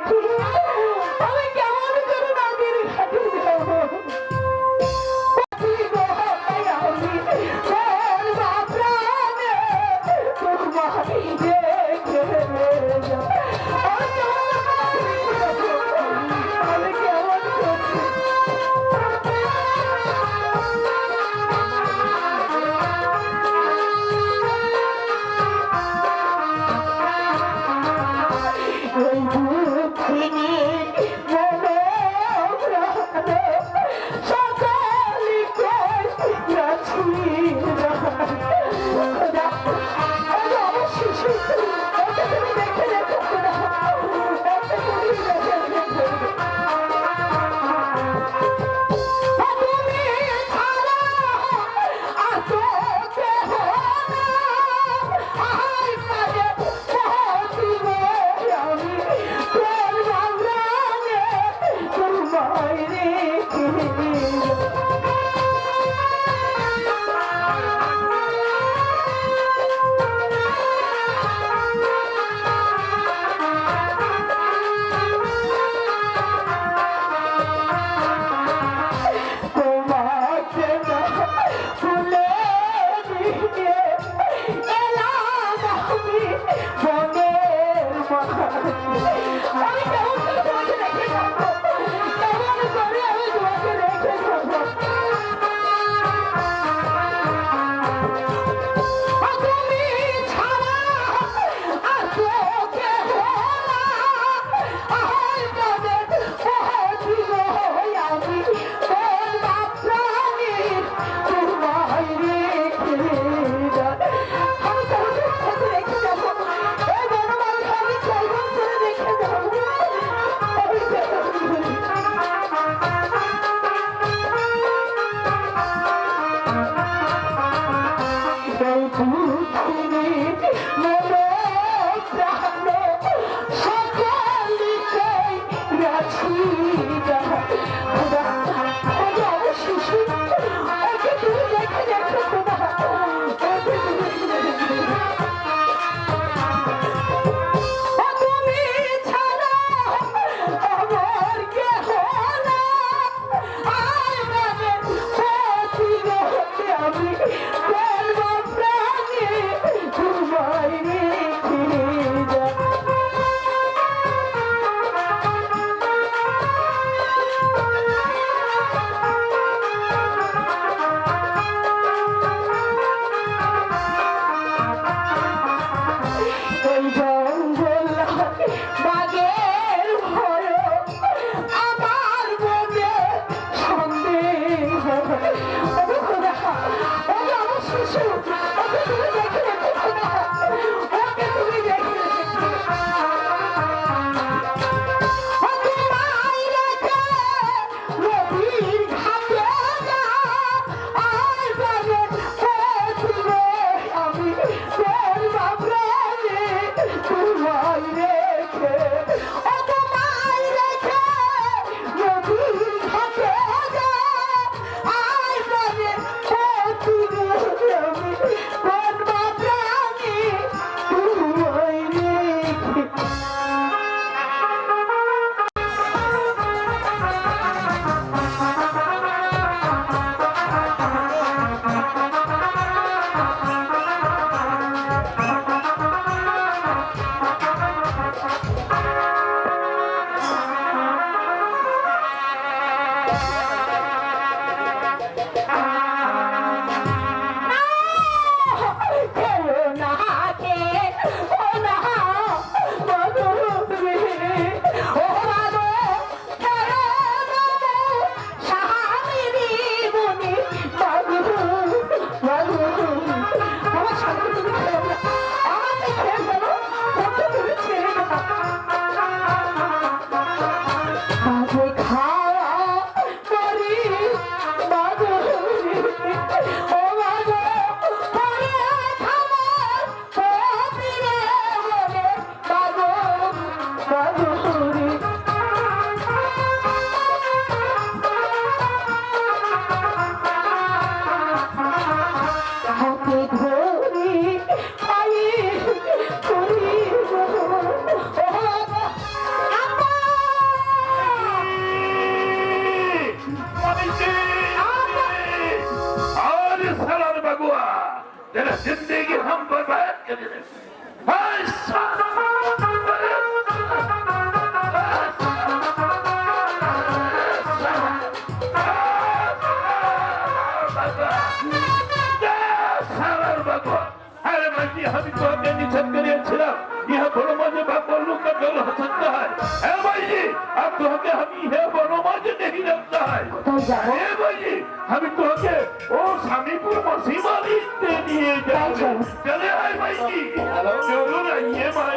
দেখি এই পৃথিবী যেটা জিন্দিগি হম বরবাদ করে দেবে Bye-bye. কারণে আমি তোমাকে নিষেধ করিয়েছিলাম। ইহা বনমাজে বা বনলুকা জল হসাতে হয় হ্যাঁ ভাইজি আর তোমাকে আমি ইহা বনমাজে দেখি রাখতে হয় হ্যাঁ ভাইজি আমি তোমাকে ও স্বামীপুর মসিমা নিতে নিয়ে যাব চলে আয় ভাইজি। চলুন আইয়ে ভাই।